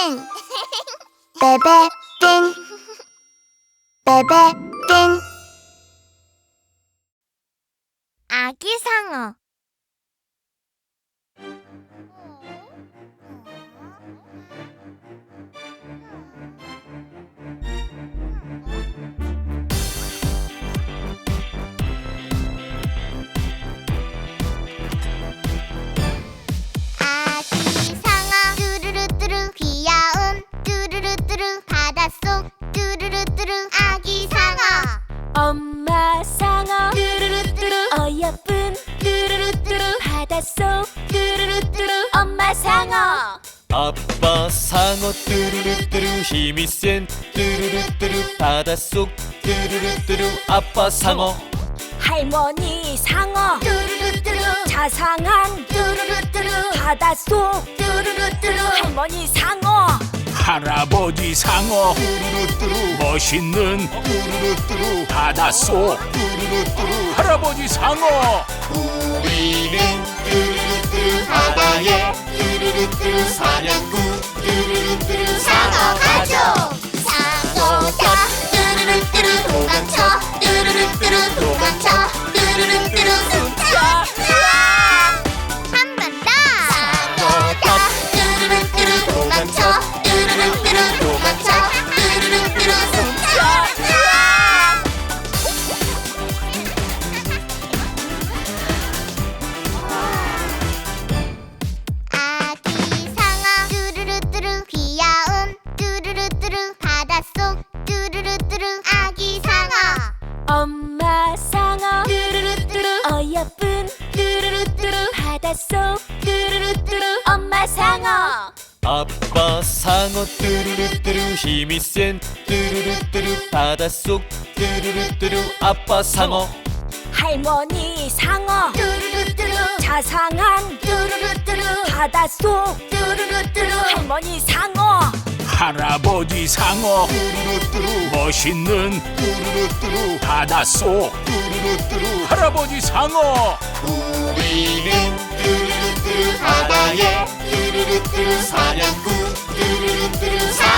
띵 베베 띵 베베 뚜루루뚜루 아빠 상어. 할머니 상어. 뚜루루뚜루 자상한 뚜루루뚜루 바닷속 뚜루루뚜루 할머니 상어. 할아버지 상어. 뚜루루뚜루 멋있는 뚜루루뚜루 바닷속 뚜루루뚜루 할아버지 상어. 우리는 뚜루루뚜루 바다에 뚜루루뚜루 사냥꾼 뚜루루뚜루 상어 가족 뚜루루뚜루 도망쳐 뚜루루뚜루 바닷속. 뚜루루뚜루 아빠 상어. 할머니 상어. 뚜루루뚜루. 자상한 뚜루루뚜루. 바닷속. 뚜루루뚜루. 할머니 상어. 할아버지 상어. 뚜루루뚜루. 멋있는 뚜루루뚜루. 바닷속. 뚜루루뚜루. 할아버지 상어. 우리는 뚜루루뚜루 바다에 뚜루루뚜루 사냥꾼. 뚜루루뚜루 상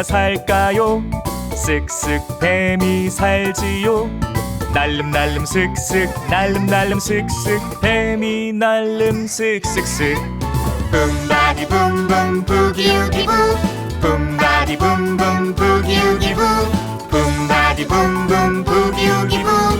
누가 살까요? 쓱쓱 뱀이 살지요? 날름 날름 슥슥 날름 날름 슥슥 뱀이 날름 슥슥슥. 붐바디 붐붐 부기우기 붐 붐바디 붐붐 부기우기 붐 붐바디 붐붐 부기우기 붐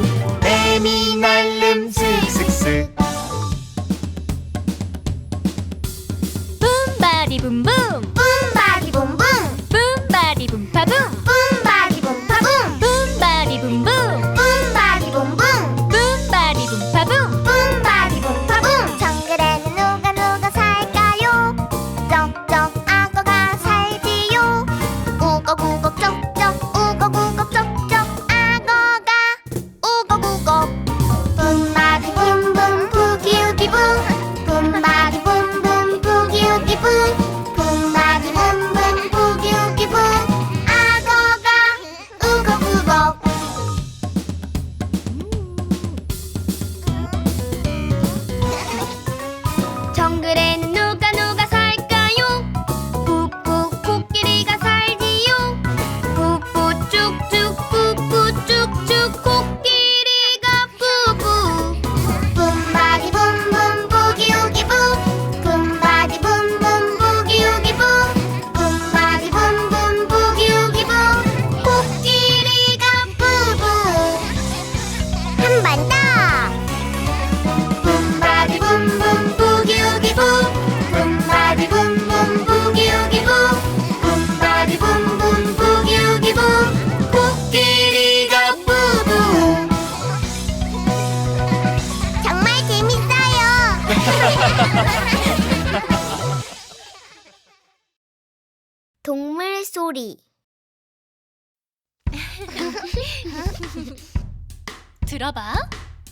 들어봐.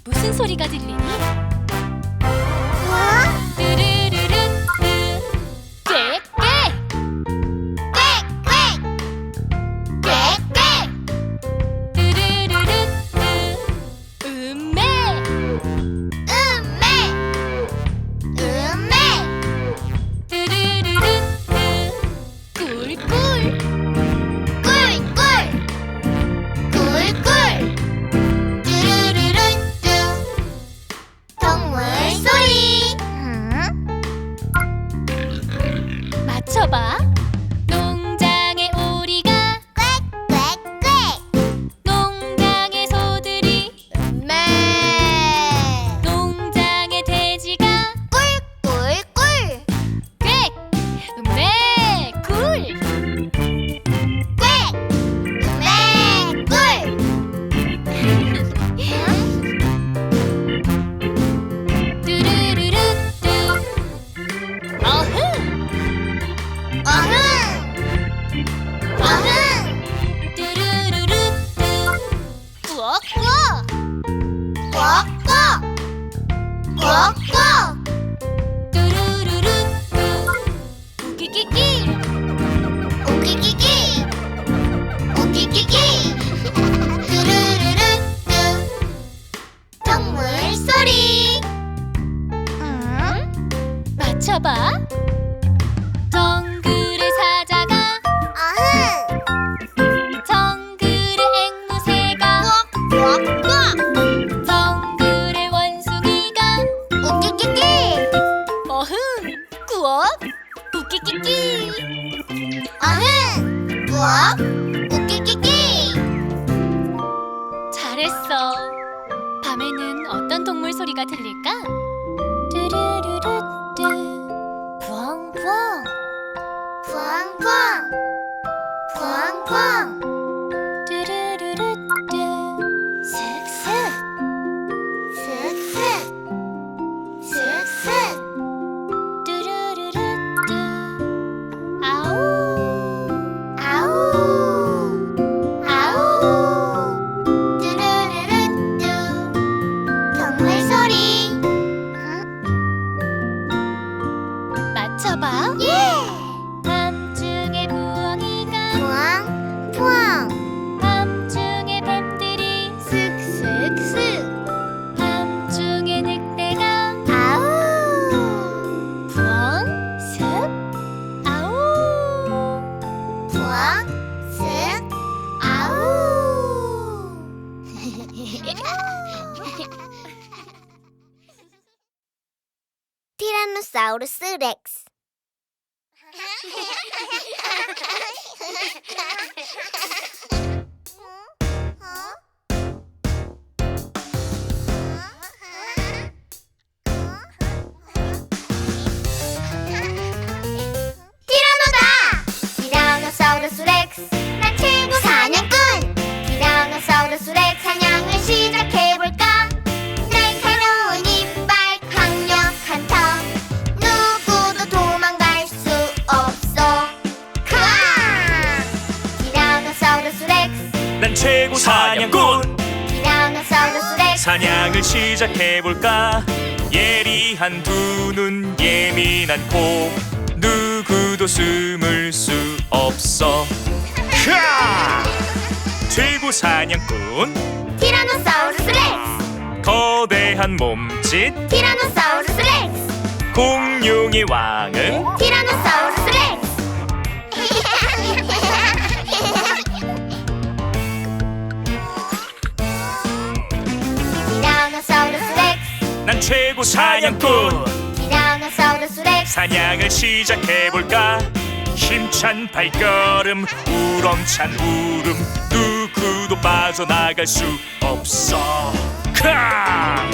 무슨 소리가 들리니? 와? 뚜르. 시작해볼까? 예리한 두 눈 예민한 코. 누구도 숨을 수 없어. 캬! 최고 사냥꾼. 티라노사우루스 렉스. 거대한 몸짓. 티라노사우루스 렉스. 공룡의 왕은? 티라노사우루스 렉스 최고 사냥꾼. 티라노사우루스 렉스 사냥을 시작해볼까? 힘찬 발걸음 우렁찬 울음 누구도 빠져나갈 수 없어. 크아!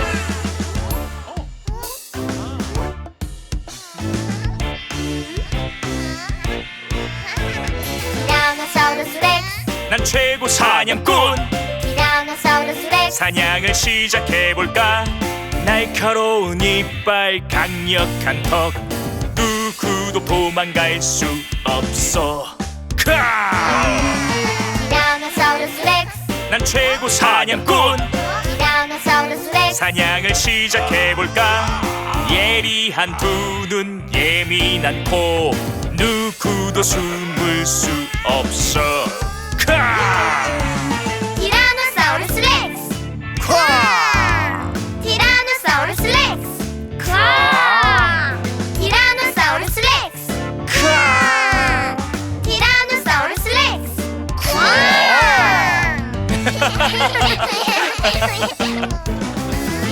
난 최고 사냥꾼. 티라노사우루스 렉스 사냥을 시작해볼까? 날카로운 이빨 강력한 턱. 누구도 도망갈 수 없어. 크라운 난 최고 사냥꾼. 사냥을 시작해볼까? 예리한 두 눈 예민한 코. 누구도 숨을 수 없어. 캬!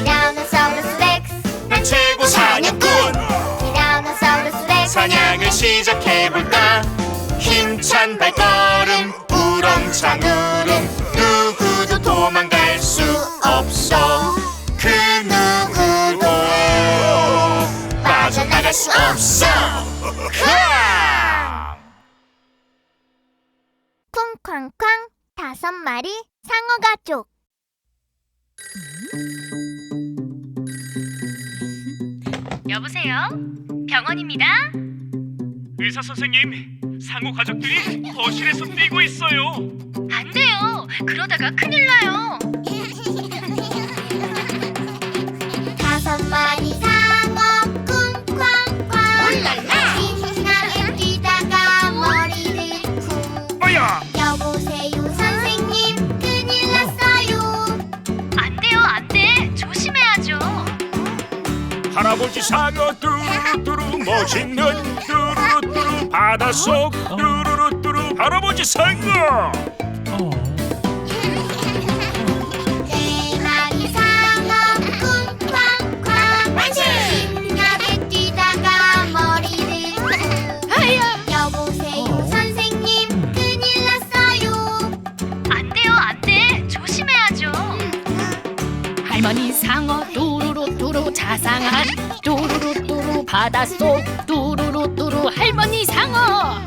티라노사우루스 렉스 난 최고 사냥꾼. 티라노사우루스 렉스 사냥을 시작해볼까? 힘찬 발걸음 우렁찬 울음 누구도 도망갈 수 없어. 그 누구도 빠져나갈 수 없어. 카! 쿵쾅쾅. 다섯 마리 상어 가족 여보세요? 병원입니다. 의사 선생님 상호 가족들이 거실에서 뛰고 있어요 안 돼요. 그러다가 큰일 나요. 다섯 마리 상어 쿵쾅쾅 신나게 아버지 상어 뚜루뚜루 멋있는 뚜루뚜루 바닷속 뚜루뚜루 할아버지 상어 네 마리 상어 쿵쾅쾅 신나게 뛰다가 머리를 쿵 여보세요. 선생님 큰일 났어요. 안 돼요, 안 돼. 조심해야죠. 할머니 상어 뚜루루 뚜루 자상한 뚜루루 뚜루 바닷속 뚜루루 뚜루 할머니 상어.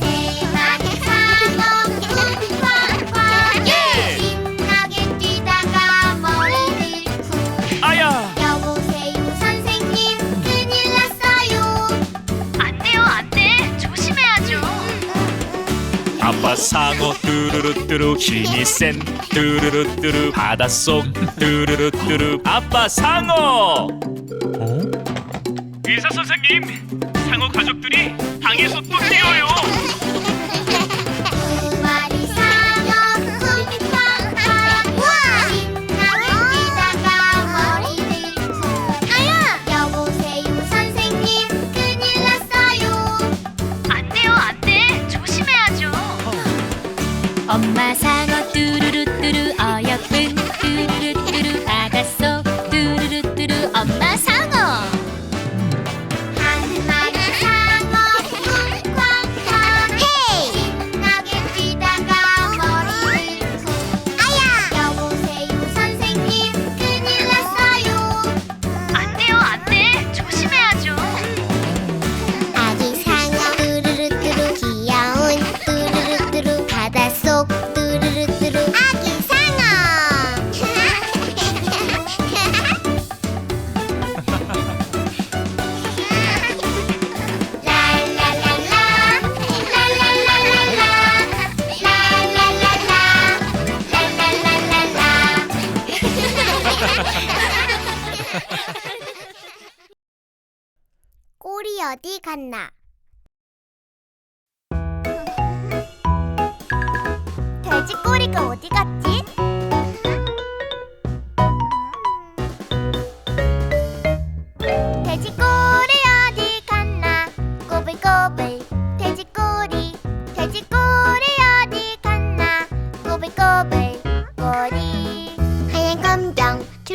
세 마리 상어 쿵쾅쾅 신나게 뛰다가 머리를 쿵 아야! 여보세요 선생님. 큰일 났어요. 안 돼요, 안 돼. 조심해야죠. 아빠 상어 뚜루루뚜루 힘이 센 뚜루루뚜루 바닷속 뚜루루뚜루 아빠 상어? 의사 선생님 상어 가족들이 방에서 또 뛰어요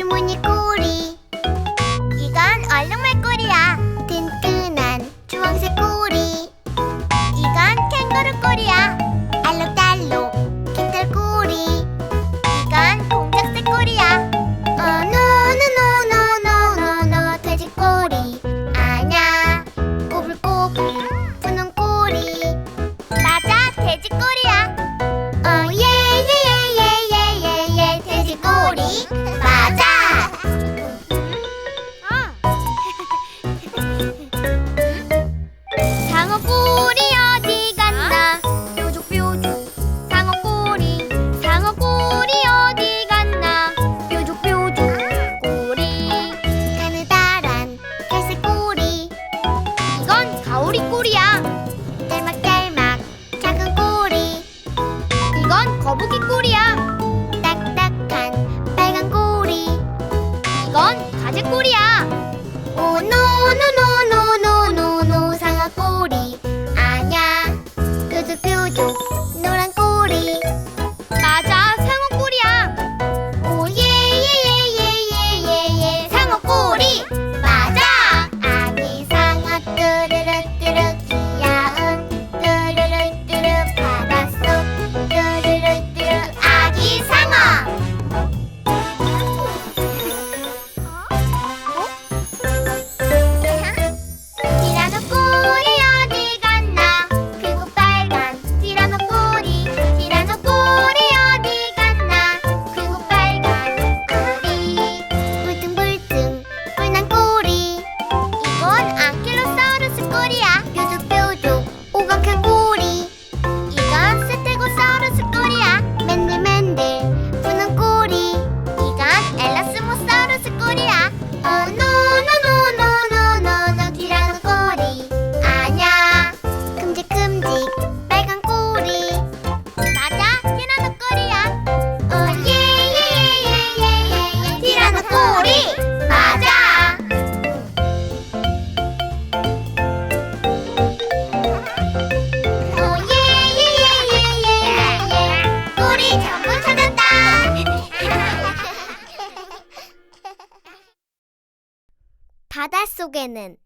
검정 줄 속에는.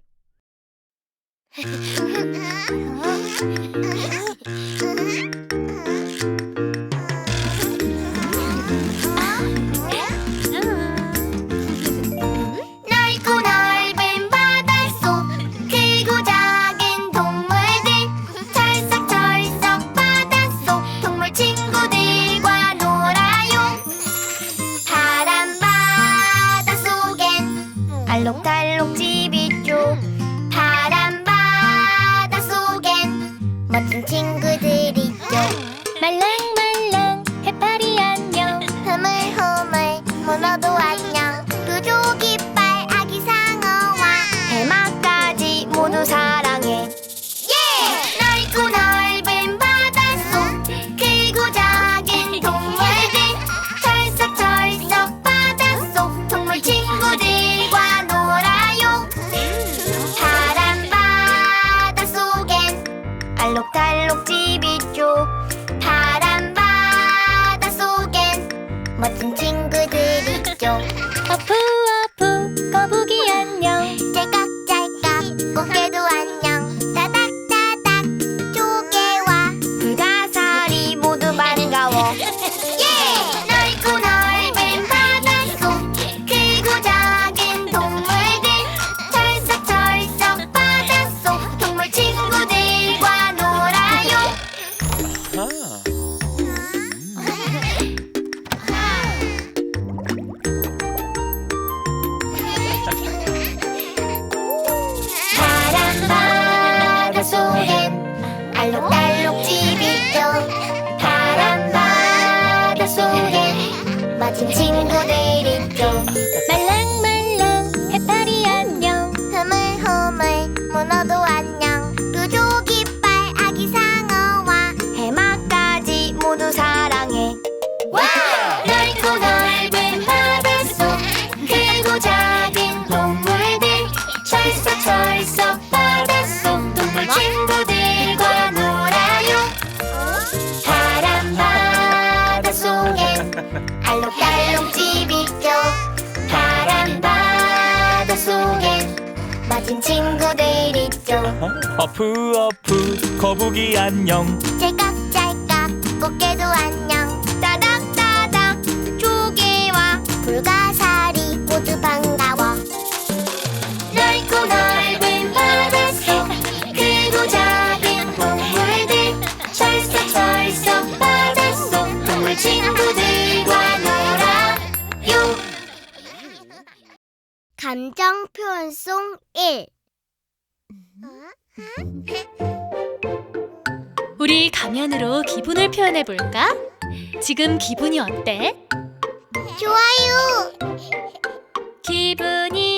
음. 알록달록 집 있죠. 바람 바다 속에 맞은 친구들 있죠. 어프 어프 거북이 안녕. 찰깍찰깍 꽃게도 안녕. 따닥따닥 조개와 불가사리 모두 반가워. 넓고 넓은 바다 친구들과 놀아요. 감정 표현송 1 우리 가면으로 기분을 표현해 볼까? 지금 기분이 어때? 좋아요. 기분이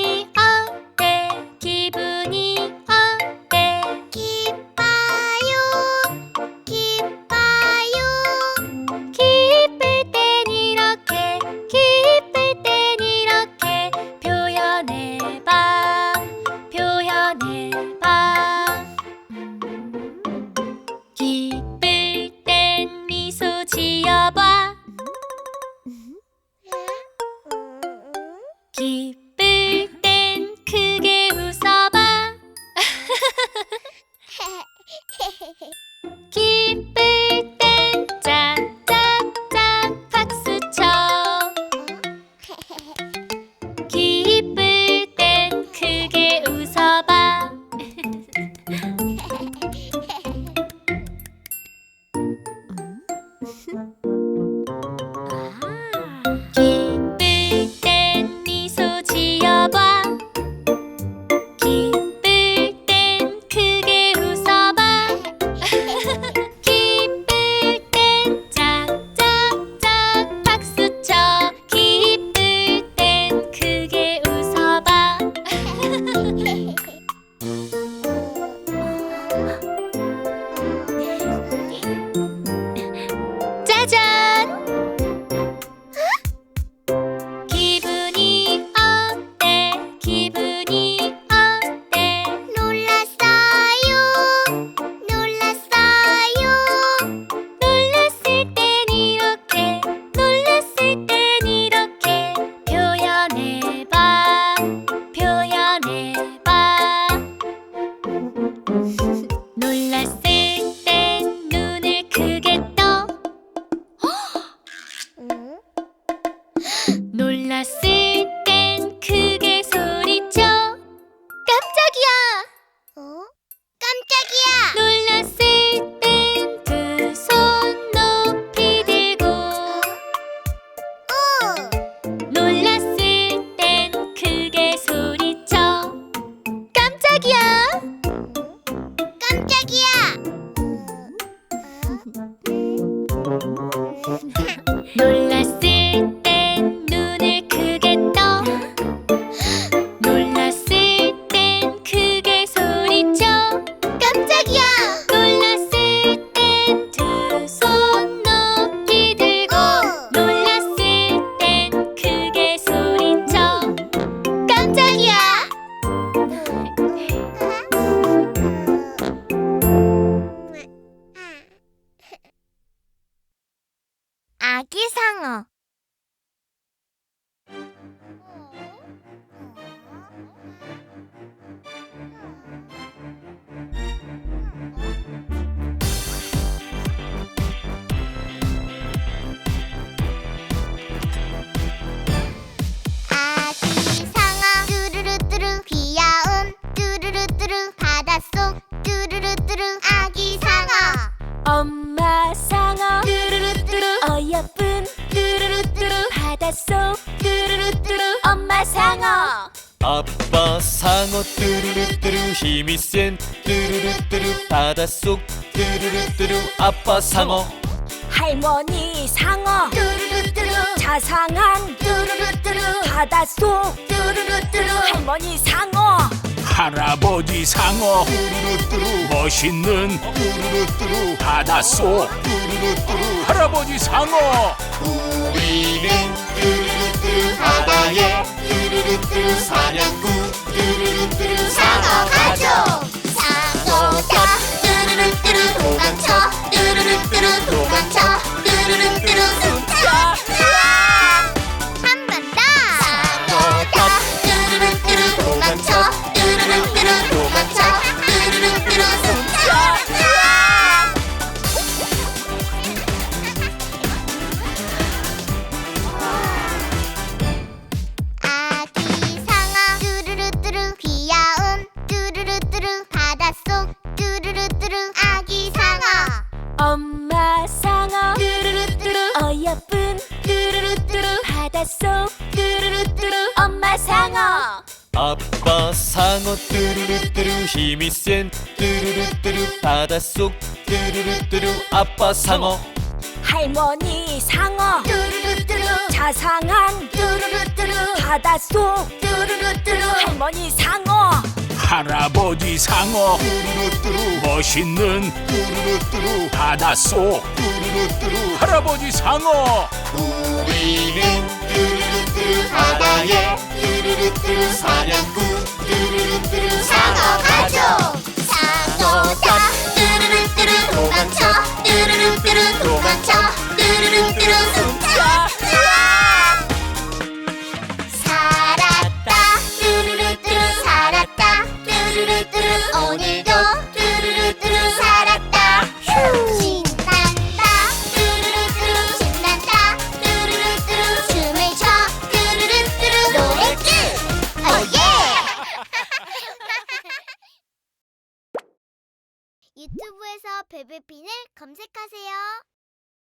바닷속 뚜루루뚜루 엄마 상어. 아빠 상어 뚜루루뚜루 힘이 센 뚜루루뚜루 바닷속 뚜루루뚜루 아빠 상어. 할머니 상어. 뚜루루뚜루 자상한 뚜루루뚜루 바닷속 뚜루루뚜루. 할머니 상어. 할아버지 상어. 뚜루루뚜루 멋있는 뚜루루뚜루 바닷속 뚜루루뚜루 할아버지 상어. 우리는 바다에 뚜루루뚜루 사냥꾼 뚜루루뚜루 상어 가족. 상어다 뚜루루뚜루 도망쳐. 뚜루루뚜루 도망쳐 바닷속. 뚜루루뚜루 아빠 상어. 할머니 상어. 뚜루루뚜루. 자상한 뚜루루뚜루. 바닷속. 뚜루루뚜루. 할머니 상어. 할아버지 상어. 뚜루루뚜루. 멋있는 뚜루루뚜루 바닷속. 뚜루루뚜루. 할아버지 상어. 우리는 뚜루루뚜루 바다에 뚜루루뚜루 사냥꾼 뚜루루뚜루 상어 가족. 상어다 도망쳐. 뚜루루뚜루 도망쳐. 뚜루루뚜루 숨차 베베핀을 검색하세요.